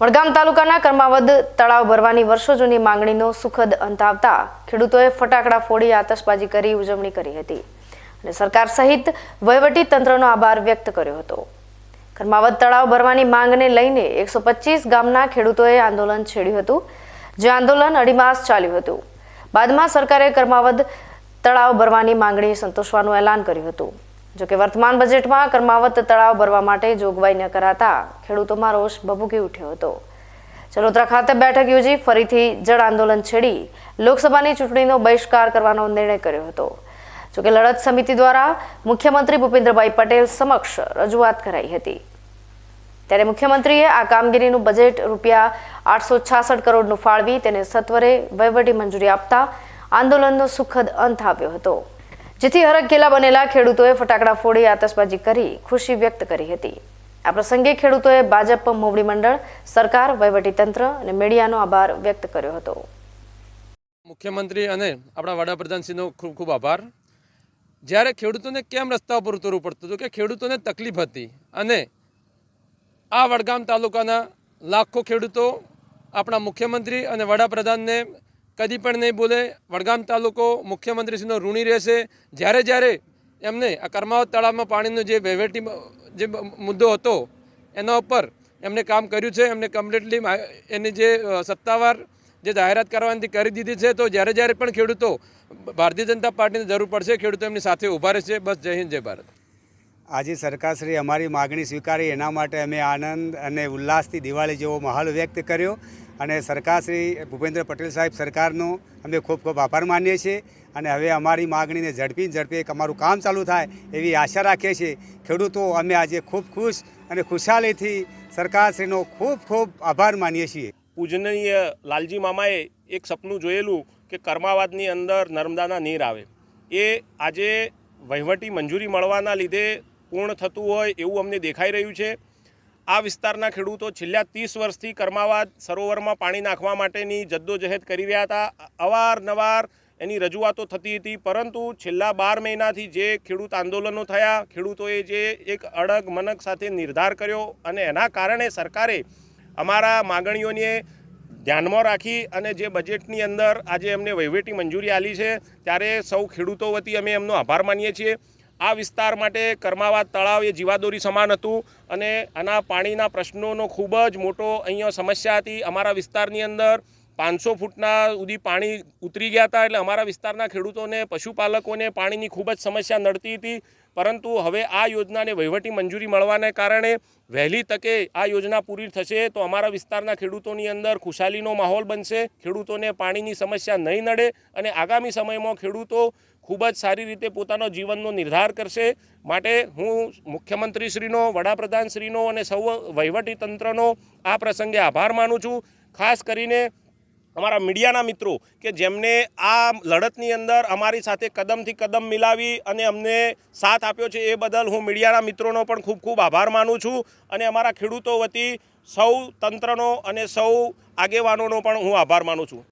વડગામ તાલુકાના કર્માવદ તળાવ ભરવાની વર્ષો જૂની માંગણીનો સુખદ અંત આવતા ખેડૂતોએ ફટાકડા ફોડી આતશબાજી કરી ઉજવણી કરી હતી. અને સરકાર સહિત વહીવટી તંત્રનો આભાર વ્યક્ત કર્યો હતો. કર્માવદ તળાવ ભરવાની માંગને લઈને એકસો ગામના ખેડૂતોએ આંદોલન છેડ્યું હતું, જે આંદોલન અઢી માસ ચાલ્યું હતું. બાદમાં સરકારે કર્માવદ તળાવ ભરવાની માંગણી સંતોષવાનું એલાન કર્યું હતું. જોકે વર્તમાન બજેટમાં કર્માવત તળાવ ભરવા માટે જોગવાઈ ન કરાતા ખેડૂતોમાં રોષ ભભૂકી ઉઠ્યો હતો. ચલોત્રા ખાતે બેઠક યોજી ફરીથી જળ આંદોલન છેડી લોકસભાની ચૂંટણીનો બહિષ્કાર કરવાનો નિર્ણય કર્યો હતો. જોકે લડત સમિતિ દ્વારા મુખ્યમંત્રી ભૂપેન્દ્રભાઈ પટેલ સમક્ષ રજૂઆત કરાઈ હતી. ત્યારે મુખ્યમંત્રીએ આ કામગીરીનું બજેટ રૂપિયા આઠસો છાસઠ કરોડનું ફાળવી તેને સત્વરે વહીવટી મંજૂરી આપતા આંદોલનનો સુખદ અંત આવ્યો હતો. જેથી હરખઘેલા બનેલા ખેડૂતોએ ફટાકડા ફોડી આતશબાજી કરી ખુશી વ્યક્ત કરી હતી. આ પ્રસંગે ખેડૂતોએ ભાજપ મોવડી મંડળ, સરકાર, વહીવટીતંત્ર અને મીડિયાનો આભાર વ્યક્ત કર્યો હતો. મુખ્યમંત્રી અને આપણા વડાપ્રધાનશ્રીનો ખૂબ ખૂબ આભાર. જ્યારે ખેડૂતોને કેમ રસ્તા ઉપર ઉતરવું પડતું હતું કે ખેડૂતોને તકલીફ હતી અને આ વડગામ તાલુકાના લાખો ખેડૂતો આપણા મુખ્યમંત્રી અને વડાપ્રધાનને કદી પણ નહીં બોલે. વડગામ તાલુકો મુખ્યમંત્રીશ્રીનો ઋણી રહેશે. જ્યારે જ્યારે એમને આ કર્માવત તળાવમાં પાણીનો જે વહીવટી જે મુદ્દો હતો, એના ઉપર એમને કામ કર્યું છે. એમને કમ્પ્લીટલી એની જે સત્તાવાર જે જાહેરાત કરવાની કરી દીધી છે, તો જ્યારે જ્યારે પણ ખેડૂતો ભારતીય જનતા પાર્ટીને જરૂર પડશે, ખેડૂતો એમની સાથે ઊભા રહેશે. બસ જય હિન્દ, જય ભારત. આજે સરકારશ્રી અમારી માગણી સ્વીકારી. એના માટે અમે આનંદ અને ઉલ્લાસથી દિવાળી જેવો માહોલ વ્યક્ત કર્યો અને સરકારશ્રી ભૂપેન્દ્ર પટેલ સાહેબ સરકારનો અમે ખૂબ ખૂબ આભાર માનીએ છીએ અને હવે અમારી માગણીને ઝડપી ઝડપી એક અમારું કામ ચાલુ થાય એવી આશા રાખીએ છીએ. ખેડૂતો અમે આજે ખૂબ ખુશ અને ખુશાલીથી સરકારશ્રીનો ખૂબ ખૂબ આભાર માનીએ છીએ. પૂજનીય લાલજી મામાએ એક સપનું જોયેલું કે કર્માવાદની અંદર નર્મદાના નીર આવે. એ આજે વહીવટી મંજૂરી મળવાના લીધે પૂર્ણ થતું હોય એવું અમને દેખાઈ રહ્યું છે. આ વિસ્તારના ખેડૂતો છેલ્લા ત્રીસ વર્ષથી કર્માવાદ સરોવરમાં પાણી નાખવા માટેની જદ્દોજહેદ કરી રહ્યા હતા. અવારનવાર એની રજૂઆતો થતી હતી, પરંતુ છેલ્લા બાર મહિનાથી જે ખેડૂત આંદોલનો થયા, ખેડૂતોએ જે એક અડગ મનક સાથે નિર્ધાર કર્યો અને એના કારણે સરકારે અમારા માગણીઓને ધ્યાનમાં રાખી અને જે બજેટની અંદર આજે એમને વહીવટી મંજૂરી આપી છે, ત્યારે સૌ ખેડૂતો વતી અમે એમનો આભાર માનીએ છીએ. આ વિસ્તાર માટે કરમાવા તળાવ એ જીવાદોરી સમાન હતું અને આના પાણીના પ્રશ્નોનો ખૂબ જ મોટો અહીંયા સમસ્યા હતી. અમારા વિસ્તારની અંદર પાંચસો ફૂટના સુધી પાણી ઉતરી ગયા હતા એટલે અમારા વિસ્તારના ખેડૂતોને, પશુપાલકોને પાણીની ખૂબ જ સમસ્યા નડતી હતી. પરંતુ હવે આ યોજનાને વહીવટી મંજૂરી મળવાને કારણે વહેલી તકે આ યોજના પૂરી થશે તો અમારા વિસ્તારના ખેડૂતોની અંદર ખુશાલીનો માહોલ બનશે, ખેડૂતોને પાણીની સમસ્યા નહીં નડે અને આગામી સમયમાં ખેડૂતો ખૂબ જ સારી રીતે પોતાનો જીવનનો નિર્ધાર કરશે. માટે હું મુખ્યમંત્રીશ્રીનો, વડાપ્રધાનશ્રીનો અને સૌ વહીવટી તંત્રનો આ પ્રસંગે આભાર માનું છું. ખાસ કરીને અમારા મીડિયાના મિત્રો કે જેમને આ લડતની અંદર અમારી સાથે કદમથી કદમ મિલાવી અને અમને સાથ આપ્યો છે એ બદલ હું મીડિયાના મિત્રોનો પણ ખૂબ ખૂબ આભાર માનું છું અને અમારા ખેડૂતો વતી સૌ તંત્રનો અને સૌ આગેવાનોનો પણ હું આભાર માનું છું.